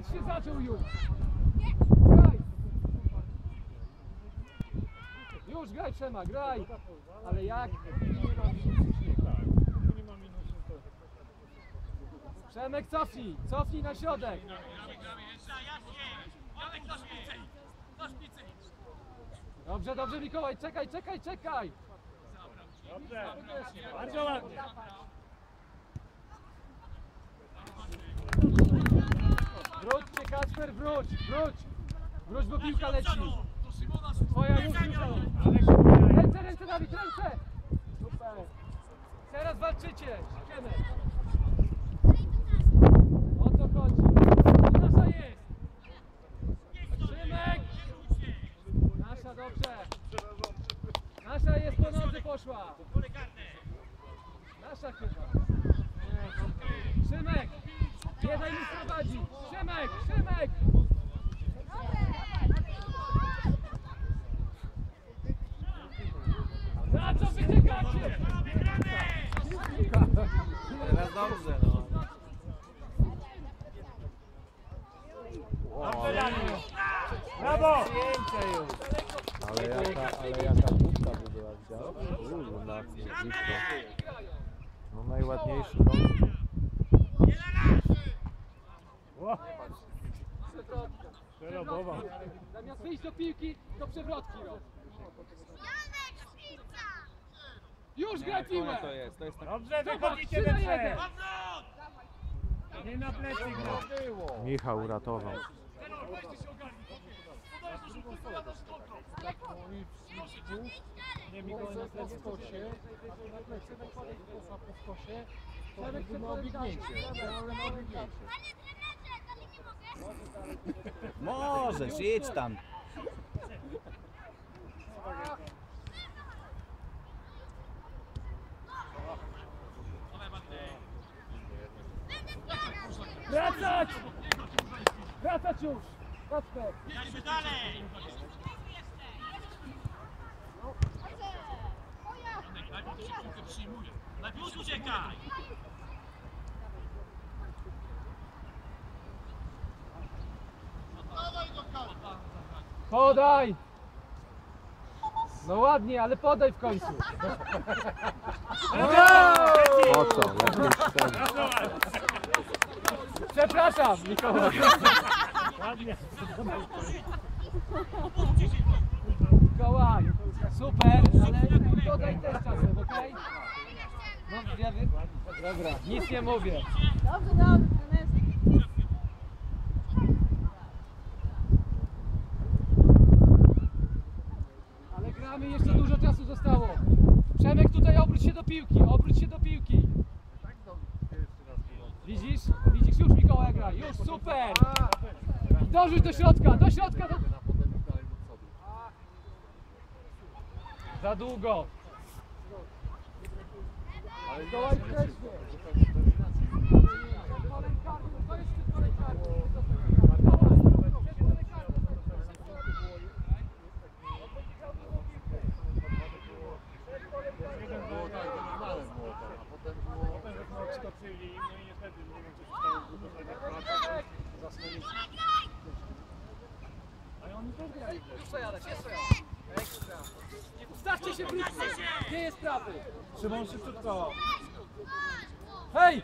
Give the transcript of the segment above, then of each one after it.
Mecz się zaczął już! Graj! Już graj Przema, graj! Ale jak? Przemek cofnij, cofnij na środek! Dobrze, dobrze Mikołaj, czekaj, czekaj, czekaj! Dobrze, bardzo ładnie. Wróćcie Kacper, wróć, wróć! Wróć, bo piłka leci! Twoja już piłka Ręce, ręce Dawid, ręce! Super! Teraz walczycie, Siemek! O to chodzi! Nasza jest! Szymek! Nasza, dobrze! Nasza jest po nodze poszła! Nasza chyba! Szymek! Nie daj mi prowadzić! Szymek! Szymek! Na co wy czekacie? Teraz dobrze, no. Daniel. Brawo! Już. Ale jaka, ale jaka budka by była, widziałeś? No najładniejszy dom. O, Przerobował. Zamiast wyjść do piłki, to przewrotki rob. Już graj piłę! To jest, to jest tak. Dobrze, wychodzicie we na trzech. Nie na plecy gra. Michał uratował. Nie, Mikołaj na plecy. Przemek chce podać. Możesz, idź tam. Wracać! Wracać już! Kacper! Już uciekaj! Podaj! No ładnie, ale podaj w końcu. Po co? Przepraszam, Mikołaj. Ładnie. Mikołaj, super, ale podaj też czasem, okej? No, ja wiem. Dobra, nic nie mówię. Dobrze, dobrze, trenerze. Ale gramy, jeszcze dużo czasu zostało. Przemek, tutaj obróć się do piłki, obróć się do piłki. Widzisz? Widzisz, już Mikołaj gra, już super! I dorzuć do środka, do środka! Do... Za długo. Mikołaj wcześniej. Przed polem karnym, to jest przed polem karnym. Mikołaj, przed polem karnym. Skoczyli, no i niestety nie wiem co się stało w wykonaniach Zasłonili. Ale oni też grali. Jeszcze Janek, jeszcze Ekstra. Ustawcie się wróćcie. Gdzie jest prawy? Szymon szybciutko. Hej!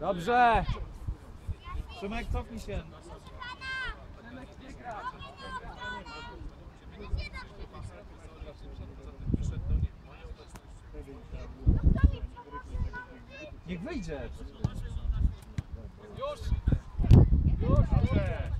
Dobrze. Szymek, cofnij się. Niech wyjdzie. Już. Już. Dobrze.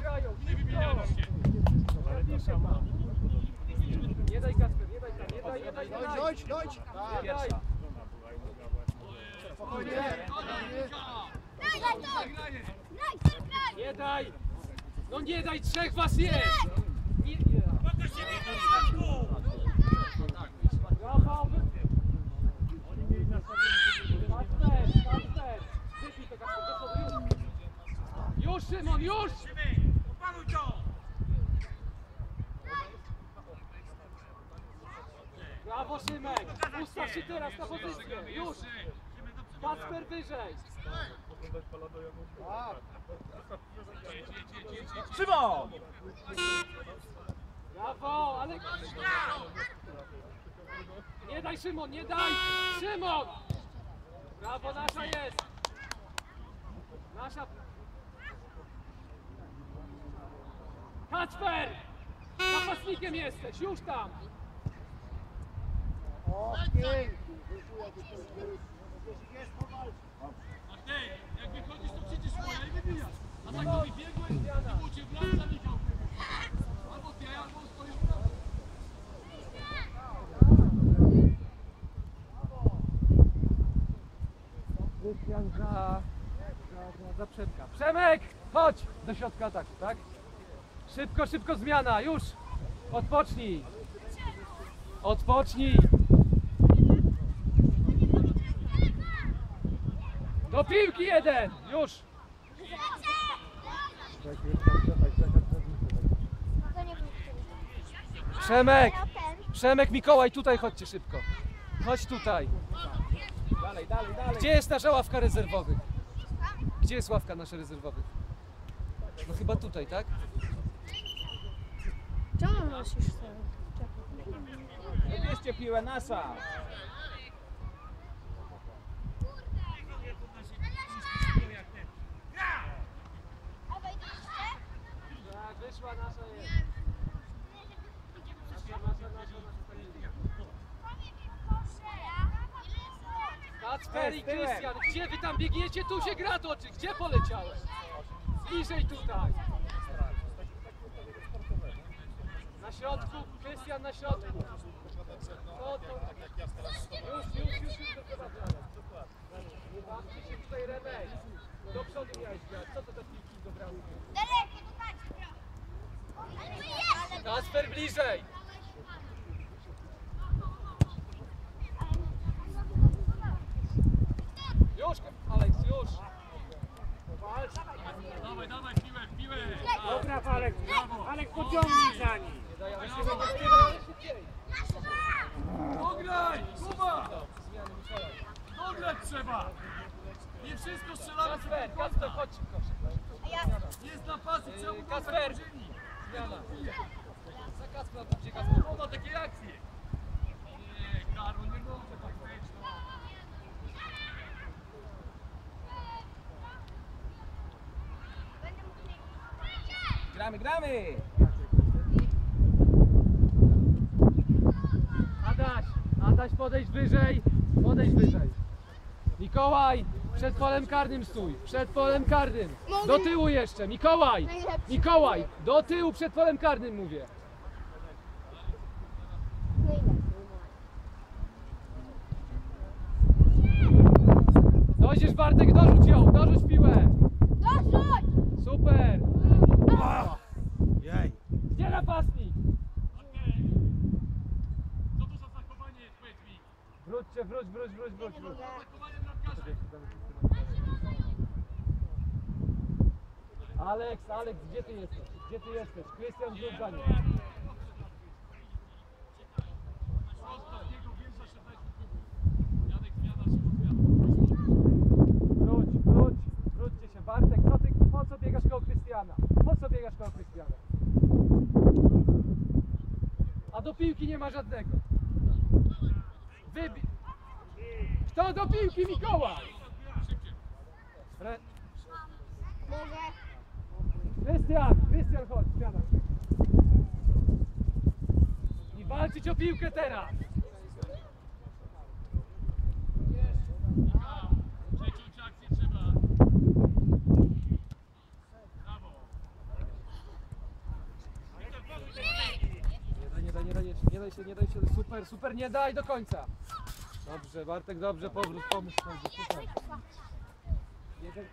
Grają. Ale to samo. Nie daj Kasper, nie daj tam, nie daj, nie daj, nie daj. Dojdź, dojdź. Nie daj. Żona była i uwaga właśnie. Spokojnie. Nie daj. No nie daj, trzech was jest. Nie, nie. Rafał, wy- Oni mieli nastawienie, Kasper, Kasper. Wypij to Kasper, już. Już Szymon, już. Opanuj to! Brawo. Szymek! Ustaw się teraz na pozycję! Już! Kacper wyżej! Szymon! Brawo, ale... Nie daj Szymon, nie daj! Szymon! Brawo, nasza jest! Nasza... Kacper! Napastnikiem jesteś, już tam! Krystian za... za, za, za Przemka. Przemek! Chodź do środka ataku, tak? Szybko, szybko zmiana, już! Odpocznij! Odpocznij! Do piłki jeden! Już! Przemek! Przemek, Mikołaj, tutaj chodźcie szybko. Chodź tutaj. Dalej, dalej, dalej. Gdzie jest nasza ławka rezerwowych? Gdzie jest ławka nasza rezerwowych? No chyba tutaj, tak? Czemu nosisz ten? Wybierzcie piłę, nasza. Tak, wyszła nasza jest. Nasza, nasza, nasza, nasza Kacper i Krystian, gdzie wy tam biegniecie? Tu się gra toczy. Gdzie poleciałeś? Bliżej tutaj. Na środku, Krystian na środku. No to... Już, już, już, już. Nie bawcie się tutaj Remek. Do przodu miałeś grać. Co to te piłki do bramki? Kasper bliżej! Już, Aleks, już! Walcz! Dawaj, dawaj, piłę, piłę. Dobra, Alek, Alek pociągnij za nim. Nie daj, ale się ale szybciej! Dograj, Kuba! Zmiany Mikołaj. Dograć trzeba. Nie wszystko strzelamy z Kasper, Kasper, chodź szybko. Jest na pasy, trzeba mu Kasper. dać podzieli. Zmiana. Za Kacpra, tu gdzie Kasper? On ma takie akcje. Nie, Karol, nie może tak być. no. Gramy, gramy. Adaś, Adaś podejdź wyżej, podejdź wyżej. Mikołaj, przed polem karnym stój, przed polem karnym. Do tyłu jeszcze, Mikołaj, Mikołaj, do tyłu przed polem karnym mówię. Dojdziesz Bartek, dorzuć ją, dorzuć piłę. Super. Jej. Gdzie napastnik? Okej. Co to za zachowanie jest, powiedz mi? Wróćcie, wróć, wróć, wróć, wróć. wróć. Aleks, Aleks, gdzie ty jesteś? Gdzie ty jesteś? Krystian, zmiana. Wróć, wróć, wróćcie się. Bartek, co ty, po co biegasz koło Krystiana? Po co biegasz koło Krystiana? A do piłki nie ma żadnego. Wybi... Kto do piłki? Mikołaj! Re... Krystian, Krystian, chodź, zmiana. I walczyć o piłkę teraz. Daj, nie daj, nie daj, nie daj się, nie daj się, super, super, nie daj do końca. Dobrze, Bartek, dobrze, powrót, pomóż. Jeden,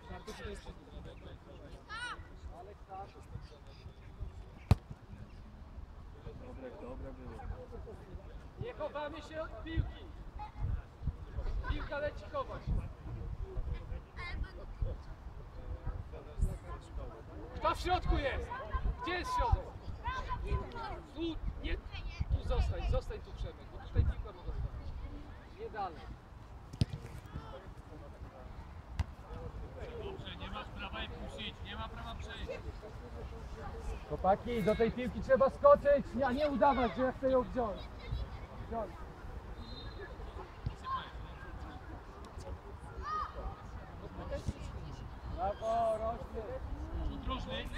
Nie chowamy się od piłki. Piłka leci chować. Kto w środku jest? Gdzie jest środek? Tu, nie, tu zostań, zostań tu Przemek, bo tutaj piłka mogła Nie dalej. Dobrze, nie masz prawa jej puścić, nie ma prawa przejść. Chłopaki, do tej piłki trzeba skoczyć, a nie udawać, że ja chcę ją wziąć. Wziąć. Brawo, rośnie. Rzut rożny.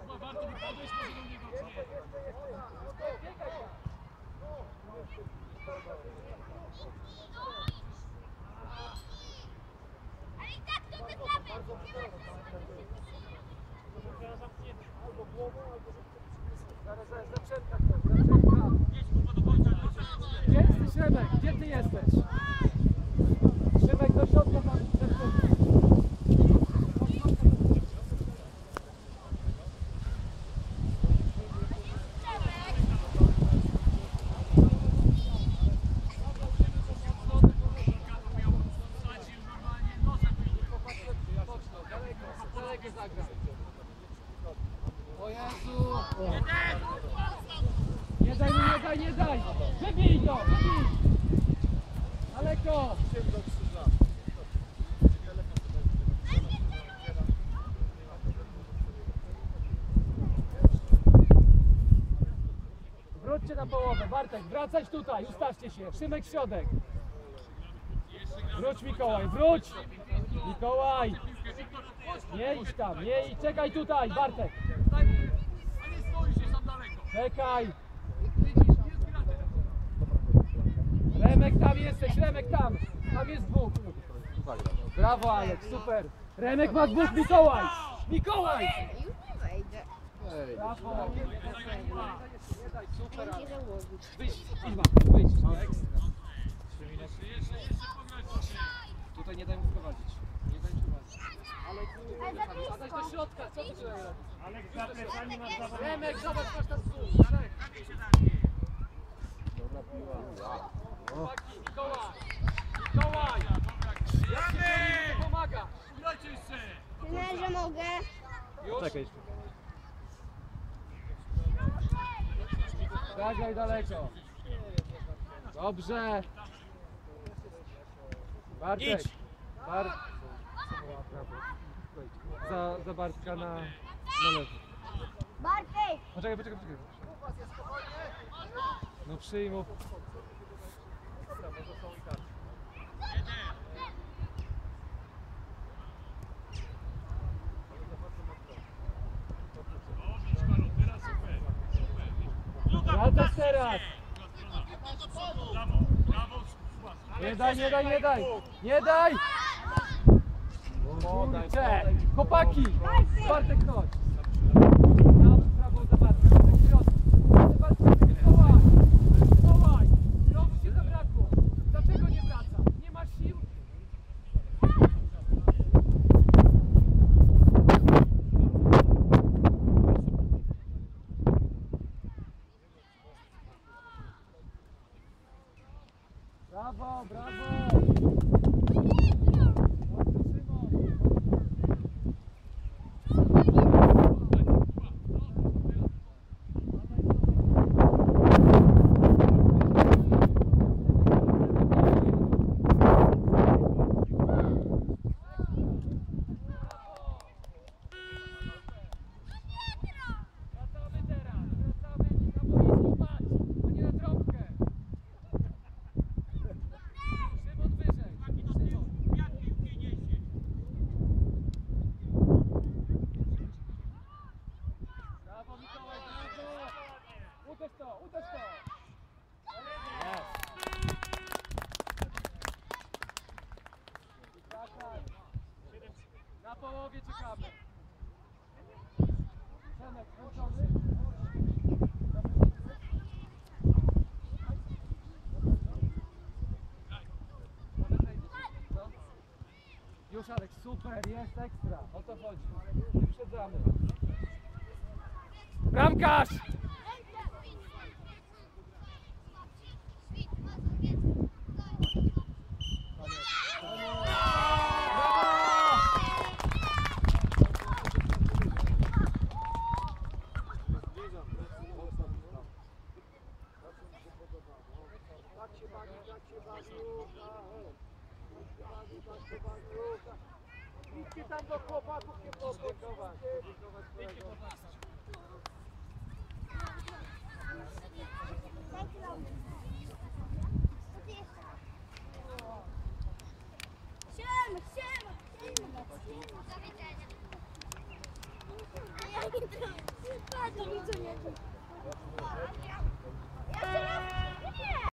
Chyba warto by podejść może do niego, czy nie? Zaraz, zaraz, zaprzętka ktoś, zaprzętka. Jedź kurwa do końca, do końca. Gdzie jesteś, Remek? Gdzie ty jesteś? Szymek do środka tam. zaprzętka. Wsadził normalnie nosem Mocno, daleko, daleko zagraj. O Jezu! Nie daj mu, nie daj, nie daj! Wybij go, wybij! Daleko! Wróćcie na połowę, Bartek, wracać tutaj, ustawcie się, Szymek w środek. Wróć Mikołaj, wróć! Mikołaj! Nie idź tam, nie idź, czekaj tutaj, Bartek! Czekaj! Remek tam jesteś, Remek tam! Tam jest dwóch! Brawo Alek, super! Remek ma dwóch, Mikołaj! Mikołaj! Tutaj nie daj mu prowadzić. Nie daj mu prowadzić. Ale Adaś do środka, co ty tutaj robisz? Ale za plecami masz zawodnika. Remek, zobacz, masz tam stół. Darek. Chłopaki, Mikołaj! Mikołaj! Nie pomaga! Grajcie jeszcze. Trenerze mogę? Już? Czekaj Zagraj daleko. Dobrze. Bartek. Bar... Za, za Bartka na, na lewo. Bartek! Poczekaj, poczekaj, poczekaj. No przyjmów. Teraz super. Wracasz teraz. Nie daj, nie daj, nie daj. Nie daj. Kurczę. Chłopaki. Bartek chodź. Prawo, prawo za Bartka. Bartek w środku. Ale Bartek, Mikołaj. Mikołaj. Znowu się zabrakło. Dlaczego nie wraca? Nie masz sił? Brawo, brawo! Już Alek, super, jest ekstra. O co chodzi? Wyprzedzamy. Bramkarz! Tak się bawi, tak się bawi. Idźcie tam do chłopaków się podziękować. Idźcie pod nas. Siema, siema, siema, siema. Do widzenia. A ja nie to, to widzę nie. Ja się